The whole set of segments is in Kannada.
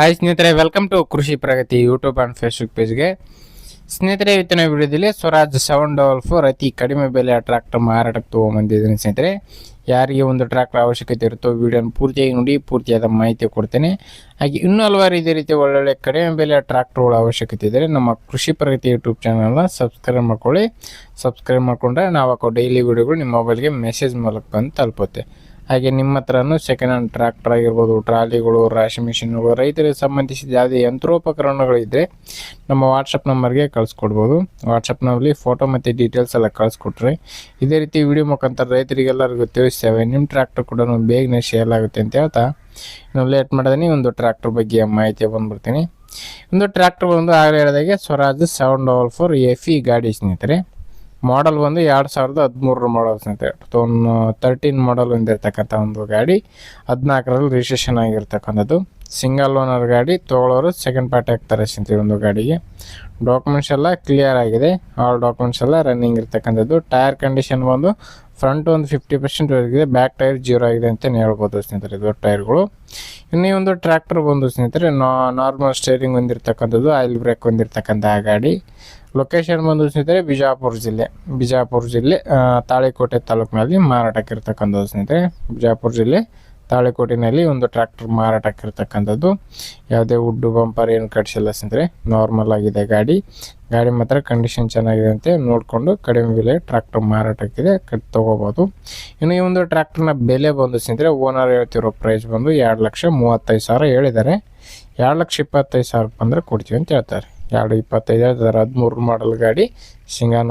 ಹಾಯ್ ಸ್ನೇಹಿತರೆ welcome to Krishi Pragati YouTube and Facebook ಪೇಜ್ಗೆ ಸ್ನೇಹಿತರೆ, ಇವತ್ತಿನ ವಿಡಿಯೋದಲ್ಲಿ ಸ್ವರಾಜ್ ಸೆವೆನ್ ಡಬಲ್ ಫೋರ್ ಅತಿ ಕಡಿಮೆ ಬೆಲೆಯ ಟ್ರ್ಯಾಕ್ಟರ್ ಮಾರಾಟಕ್ಕೆ ತೊಗೊಂಬಂದಿದ್ದೀನಿ ಸ್ನೇಹಿತರೆ. ಯಾರಿಗೆ ಒಂದು ಟ್ರ್ಯಾಕ್ಟರ್ ಅವಶ್ಯಕತೆ ಇರುತ್ತೋ ವಿಡಿಯೋನ ಪೂರ್ತಿಯಾಗಿ ನೋಡಿ, ಪೂರ್ತಿಯಾದ ಮಾಹಿತಿ ಕೊಡ್ತೇನೆ. ಹಾಗೆ ಇನ್ನೂ ಹಲವಾರು ಇದೇ ರೀತಿ ಒಳ್ಳೊಳ್ಳೆ ಕಡಿಮೆ ಬೆಲೆಯ ಟ್ರ್ಯಾಕ್ಟರ್ಗಳ ಅವಶ್ಯಕತೆ ಇದ್ದರೆ ನಮ್ಮ ಕೃಷಿ ಪ್ರಗತಿ ಯೂಟ್ಯೂಬ್ ಚಾನಲ್ನ ಸಬ್ಸ್ಕ್ರೈಬ್ ಮಾಡ್ಕೊಳ್ಳಿ. ಸಬ್ಸ್ಕ್ರೈಬ್ ಮಾಡಿಕೊಂಡ್ರೆ ನಾವು ಹಾಕೋ ಡೈಲಿ ವಿಡಿಯೋಗಳು ನಿಮ್ಮ ಮೊಬೈಲ್ಗೆ ಮೆಸೇಜ್ ಮೂಲಕ ಬಂದು ತಲುಪುತ್ತೆ. ಹಾಗೆ ನಿಮ್ಮ ಹತ್ರನೂ ಸೆಕೆಂಡ್ ಹ್ಯಾಂಡ್ ಟ್ರ್ಯಾಕ್ಟರ್ ಆಗಿರ್ಬೋದು, ಟ್ರಾಲಿಗಳು ರಾಶಿ ಮಿಷಿನ್ಗಳು, ರೈತರಿಗೆ ಸಂಬಂಧಿಸಿದ ಯಾವುದೇ ಯಂತ್ರೋಪಕರಣಗಳಿದ್ದರೆ ನಮ್ಮ ವಾಟ್ಸಪ್ ನಂಬರ್ಗೆ ಕಳಿಸ್ಕೊಡ್ಬೋದು. ವಾಟ್ಸಪ್ನಲ್ಲಿ ಫೋಟೋ ಮತ್ತು ಡೀಟೇಲ್ಸ್ ಎಲ್ಲ ಕಳಿಸ್ಕೊಟ್ರೆ ಇದೇ ರೀತಿ ವಿಡಿಯೋ ಮುಖಾಂತರ ರೈತರಿಗೆಲ್ಲರಿಗೂ ತಿಳಿಸ್ತೇವೆ. ನಿಮ್ಮ ಟ್ರ್ಯಾಕ್ಟರ್ ಕೂಡ ಬೇಗನೆ ಸೇಲ್ ಆಗುತ್ತೆ ಅಂತ ಹೇಳ್ತಾ ಇನ್ನು ಲೇಟ್ ಮಾಡಿದೀನಿ ಒಂದು ಟ್ರ್ಯಾಕ್ಟರ್ ಬಗ್ಗೆ ಮಾಹಿತಿ ಬಂದುಬಿಡ್ತೀನಿ. ಒಂದು ಟ್ರ್ಯಾಕ್ಟರ್ ಬಂದು ಆಗಲೇ ಹೇಳಿದಾಗೆ Swaraj seven double four A E ಗಾಡಿ ಸ್ನೇಹಿತರೆ. ಮಾಡಲ್ ಬಂದು ಎರಡು ಸಾವಿರದ ಹದಿಮೂರರ ಮಾಡಲ್ ಟು ಒಂದು ತರ್ಟೀನ್ ಮಾಡಲ್ ಹೊಂದಿರತಕ್ಕಂಥ ಒಂದು ಗಾಡಿ, ಹದಿನಾಲ್ಕರಲ್ಲಿ ರಿಜಿಸ್ಟ್ರೇಷನ್ ಆಗಿರ್ತಕ್ಕಂಥದ್ದು. ಸಿಂಗಲ್ ಓನರ್ ಗಾಡಿ, ತೊಗೊಳೋರು ಸೆಕೆಂಡ್ ಪಾರ್ಟಿ ಹಾಕ್ತಾರೆ ಈ ಒಂದು ಗಾಡಿಗೆ. ಡಾಕ್ಯುಮೆಂಟ್ಸ್ ಎಲ್ಲ ಕ್ಲಿಯರ್ ಆಗಿದೆ. ಆಲ್ ಡಾಕ್ಯುಮೆಂಟ್ಸ್ ಎಲ್ಲ ರನ್ನಿಂಗ್ ಇರ್ತಕ್ಕಂಥದ್ದು. ಟೈರ್ ಕಂಡೀಷನ್ ಬಂದು ಫ್ರಂಟ್ ಒಂದು ಫಿಫ್ಟಿ ಪರ್ಸೆಂಟ್ ಆಗಿದೆ ಬ್ಯಾಕ್ ಟೈರ್ ಜೀರೋ ಆಗಿದೆ ಅಂತಲೇ ಹೇಳ್ಬೋದು ಸ್ನೇಹಿತರೆ ಇದು ಟೈರ್ಗಳು ಇನ್ನೇ ಒಂದು ಟ್ರ್ಯಾಕ್ಟರ್ ಬಂದು ಸ್ನೇಹಿತರೆ ನಾರ್ಮಲ್ ಸ್ಟೇರಿಂಗ್ ಹೊಂದಿರತಕ್ಕಂಥದ್ದು ಆಯಿಲ್ ಬ್ರೇಕ್ ಹೊಂದಿರತಕ್ಕಂಥ ಗಾಡಿ. ಲೊಕೇಶನ್ ಬಂದು ಸ್ನೇಹಿತರೆ, ಬಿಜಾಪುರ ಜಿಲ್ಲೆ. ಬಿಜಾಪುರ ಜಿಲ್ಲೆ ತಾಳಿಕೋಟೆ ತಾಲೂಕಿನಲ್ಲಿ ಮಾರಾಟಕ್ಕೆ ಇರ್ತಕ್ಕಂಥದ್ದು ಸ್ನೇಹಿತರೆ, ಬಿಜಾಪುರ ಜಿಲ್ಲೆ. ತಾಳಿಕೋಟೆನಲ್ಲಿ ಒಂದು ಟ್ರ್ಯಾಕ್ಟರ್ ಮಾರಾಟಕ್ಕೆ ಇರ್ತಕ್ಕಂಥದ್ದು ಯಾವುದೇ ಉಡ್ಡು, ಬಂಪರ್ ಏನು ಕಟ್ಸಿಲ್ಲ ಸಂದರೆ ನಾರ್ಮಲ್ ಆಗಿದೆ ಗಾಡಿ. ಗಾಡಿ ಮಾತ್ರ ಕಂಡೀಷನ್ ಚೆನ್ನಾಗಿದೆ ಅಂತ ನೋಡಿಕೊಂಡು ಕಡಿಮೆ ಬೆಲೆ ಟ್ರ್ಯಾಕ್ಟರ್ ಮಾರಾಟಕ್ಕಿದೆ, ಕಟ್ ತೊಗೋಬೋದು. ಇನ್ನು ಈ ಒಂದು ಟ್ರ್ಯಾಕ್ಟರ್ನ ಬೆಲೆ ಬಂದು ಸಿಂದರೆ ಓನರ್ ಹೇಳ್ತಿರೋ ಪ್ರೈಸ್ ಬಂದು ಎರಡು ಲಕ್ಷ ಮೂವತ್ತೈದು ಸಾವಿರ ಹೇಳಿದ್ದಾರೆ. ಎರಡು ಲಕ್ಷ ಇಪ್ಪತ್ತೈದು ಸಾವಿರ ಬಂದರೆ ಕೊಡ್ತೀವಿ ಅಂತ ಹೇಳ್ತಾರೆ. ಎರಡು ಇಪ್ಪತ್ತೈದು ಹೇಳ್ತಾರೆ ಹದಿಮೂರು ಮಾಡಲ್ ಗಾಡಿ ಸಿಂಗಲ್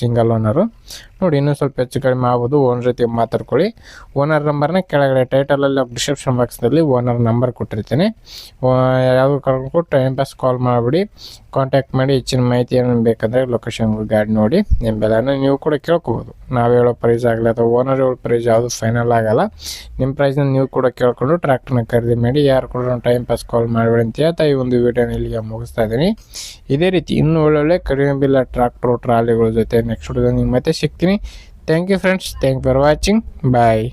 ಸಿಂಗಲ್ ಓನರು ನೋಡಿ, ಇನ್ನೂ ಸ್ವಲ್ಪ ಹೆಚ್ಚು ಕಡಿಮೆ ಆಗ್ಬೋದು. ಓನರ್ ಜೊತೆ ಮಾತಾಡ್ಕೊಳ್ಳಿ. ಓನರ್ ನಂಬರ್ನ ಕೆಳಗಡೆ ಟೈಟಲಲ್ಲಿ ಡಿಸ್ಕ್ರಿಪ್ಷನ್ ಬಾಕ್ಸ್ನಲ್ಲಿ ಓನರ್ ನಂಬರ್ ಕೊಟ್ಟಿರ್ತೀನಿ. ಯಾವುದು ಕರ್ಕೊಂಡು ಟೈಮ್ ಪಾಸ್ ಕಾಲ್ ಮಾಡಿಬಿಡಿ. ಕಾಂಟ್ಯಾಕ್ಟ್ ಮಾಡಿ ಹೆಚ್ಚಿನ ಮಾಹಿತಿ ಏನೇನು ಬೇಕಂದರೆ ಲೊಕೇಶನ್ ಗಾಡಿ ನೋಡಿ. ನಿಮ್ಮ ಬೆಲೆನ ನೀವು ಕೂಡ ಕೇಳ್ಕೊಬೋದು. ನಾವು ಹೇಳೋ ಪ್ರೈಸ್ ಆಗಲಿ ಅಥವಾ ಓನರ್ ಹೇಳೋ ಪ್ರೈಸ್ ಯಾವುದು ಫೈನಲ್ ಆಗಲ್ಲ. ನಿಮ್ಮ ಪ್ರೈಸ್ನ ನೀವು ಕೂಡ ಕೇಳ್ಕೊಂಡು ಟ್ರ್ಯಾಕ್ಟರ್ನ ಖರೀದಿ ಮಾಡಿ ಯಾರು ಕೂಡ ಟೈಮ್ ಪಾಸ್ ಕಾಲ್ ಮಾಡಬೇಡಿ ಅಂತ ಹೇಳ್ತಾ ಈ ಒಂದು ವೀಡಿಯೋನ ಇಲ್ಲಿಗೆ ಮುಗಿಸ್ತಾ ಇದ್ದೀನಿ. ಇದೇ ರೀತಿ ಇನ್ನೂ ಒಳ್ಳೊಳ್ಳೆ ಕಡಿಮೆ ಬಿಲ್ಲ ಟ್ರ್ಯಾಕ್ಟ್ರು ಟ್ರಾಲಿಗಳ ಜೊತೆ ನೆಕ್ಸ್ಟ್ ವಿಡಿಯೋ ನಿಮ್ಗೆ ಮತ್ತೆ ಸಿಗ್ತೀನಿ thank you friends thank for watching bye